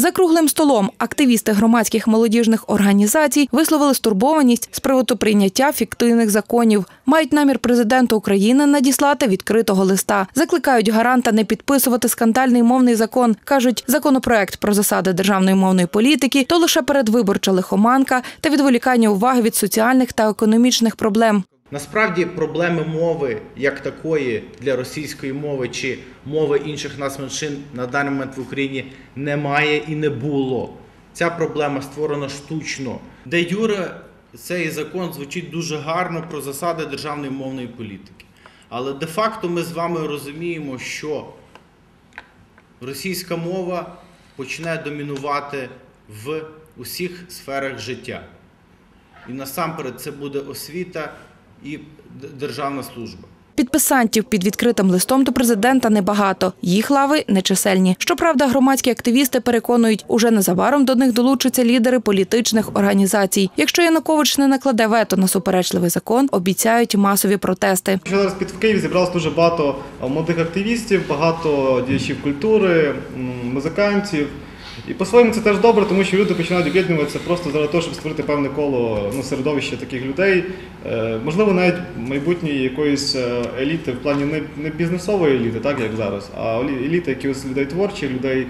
За круглим столом активісти громадських молодіжних організацій висловили стурбованість з приводу прийняття фіктивних законів. Мають намір президента України надіслати відкритого листа. Закликають гаранта не підписувати скандальний мовний закон. кажуть, законопроект про засади державної мовної політики то лише передвиборча лихоманка та відволікання уваги від соціальних та економічних проблем. Насправді проблеми мови як такої для російської мови чи мови інших нацменшин на даний момент в Україні немає і не було. Ця проблема створена штучно. Де Юре цей закон звучить дуже гарно про засади державної мовної політики. Але де-факто ми з вами розуміємо, що російська мова почне домінувати в усіх сферах життя. І насамперед це буде освіта і державна служба. Підписантів під відкритим листом до президента небагато. Їх лави нечисельні. Щоправда, громадські активісти переконують, уже незабаром до них долучаться лідери політичних організацій. Якщо Янукович не накладе вето на суперечливий закон, обіцяють масові протести. Зараз під в Києві зібралось дуже багато молодих активістів, багато діячів культури, музикантів. І по-своєму це теж добре, тому що люди починають об'єднуватися просто заради того, щоб створити певне коло ну, середовище таких людей. Е, можливо, навіть майбутньої якоїсь е, еліти в плані не, не бізнесової еліти, так як зараз, а еліти якихось людей творчих, людей,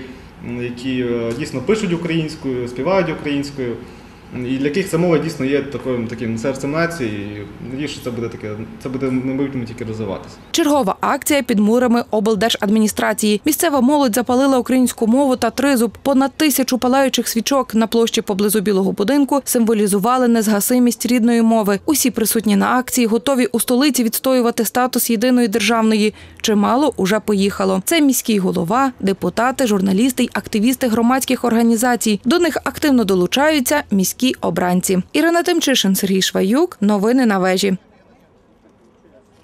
які е, дійсно пишуть українською, співають українською. І для яких ця мова дійсно є таким, таким серцем нації. І надіюсь, що це буде таке, це буде майбутньому тільки розвиватися. Чергова акція під мурами облдержадміністрації. Місцева молодь запалила українську мову та тризуб. Понад тисячу палаючих свічок на площі поблизу білого будинку символізували незгасимість рідної мови. Усі присутні на акції готові у столиці відстоювати статус єдиної державної. Чимало уже поїхало. Це міський голова, депутати, журналісти й активісти громадських організацій. До них активно долучаються міські обранці. Ірина Тимчишин, Сергій Шваюк. Новини на вежі.